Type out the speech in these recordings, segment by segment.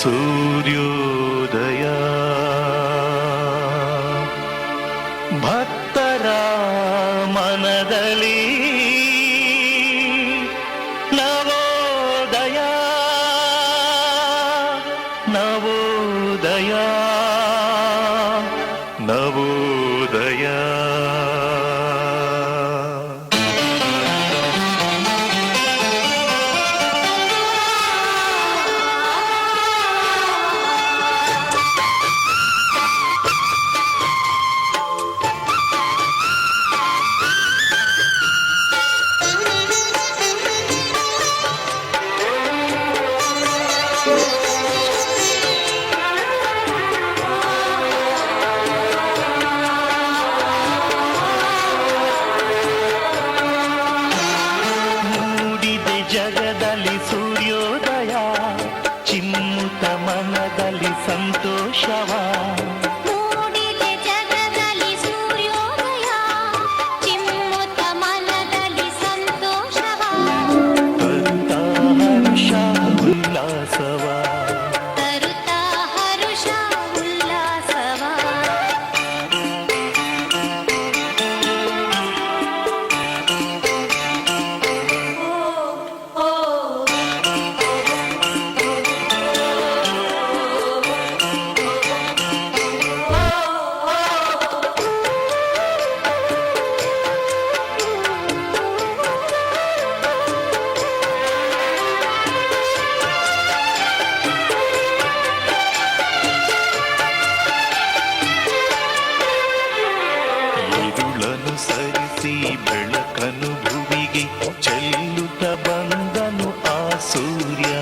सूर्योदय भक्तर मनदली नवोदय नवोदय नवोदया ಮೂಡಿದೆ ಹರಿಸಿ ಬೆಳಕನು ಭುವಿಗೆ ಚೆಲ್ಲುತ್ತ ಬಂದನು ಆ ಸೂರ್ಯ.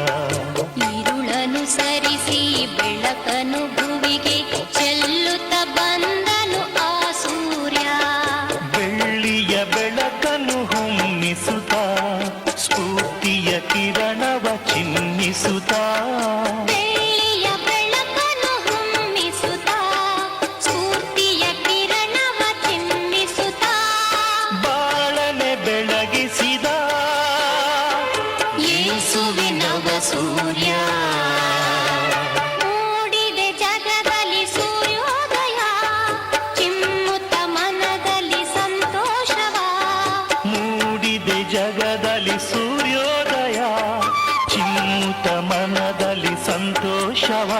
ಇರುಳನು ಸರಿಸಿ ಬೆಳಕನು ಭುವಿಗೆ ಚೆಲ್ಲುತ್ತ ಬಂದನು ಆ ಸೂರ್ಯ ಬೆಳ್ಳಿಯ ಬೆಳಕನು ಹುಮ್ಮಿಸುತ್ತ ಸ್ಫೂರ್ತಿಯ ಕಿರಣವ ಚಿನ್ನಿಸುತ್ತಾ ಜಗದಲ್ಲಿ ಸೂರ್ಯೋದಯ ಚಿಮ್ಮುತ ಮನದಲ್ಲಿ ಸಂತೋಷವ.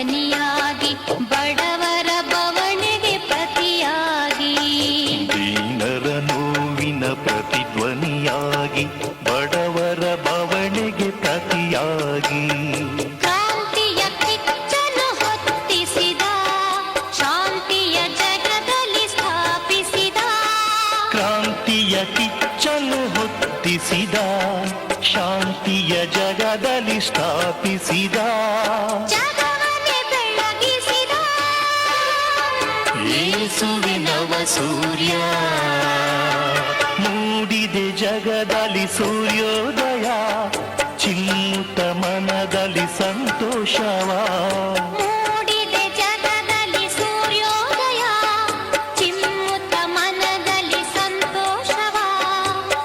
ಪ್ರತಿಧ್ವನಿಯಾಗಿ ಬಡವರ ಬವಣೆಗೆ ಪ್ರತಿಯಾಗಿ. ದೀನರ ನೋವಿನ ಪ್ರತಿಧ್ವನಿಯಾಗಿ ಬಡವರ ಬವಣೆಗೆ ಪ್ರತಿಯಾಗಿ. ಕ್ರಾಂತಿಯ ಕಿಚ್ಚನು ಹೊತ್ತಿಸಿದ ಶಾಂತಿಯ ಜಗದಲ್ಲಿ ಸ್ಥಾಪಿಸಿದ. ಕ್ರಾಂತಿಯ ಕಿಚ್ಚನ್ನು ಹೊತ್ತಿಸಿದ ಶಾಂತಿಯ ಜಗದಲ್ಲಿ ಸ್ಥಾಪಿಸಿದ. ಏಸುವಿ ನವ ಸೂರ್ಯ. ಮೂಡಿದೆ ಜಗದಲ್ಲಿ ಸೂರ್ಯೋದಯ. ಚಿಂತ ಮನದಲ್ಲಿ ಸಂತೋಷವ. ಮೂಡಿದೆ ಜಗದಲ್ಲಿ ಸೂರ್ಯೋದಯ. ಚಿಮ್ಮುತ್ತ ಮನದಲ್ಲಿ ಸಂತೋಷವ.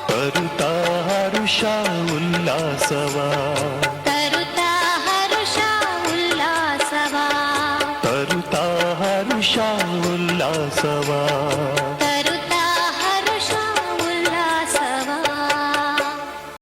ತರುತಾ ಹರುಷ ಉಲ್ಲಾಸವ. ತರುತ ಹರುಷ ಉಲ್ಲಾಸವ. ತರುತ ಹರುಷ ಬಸವಾ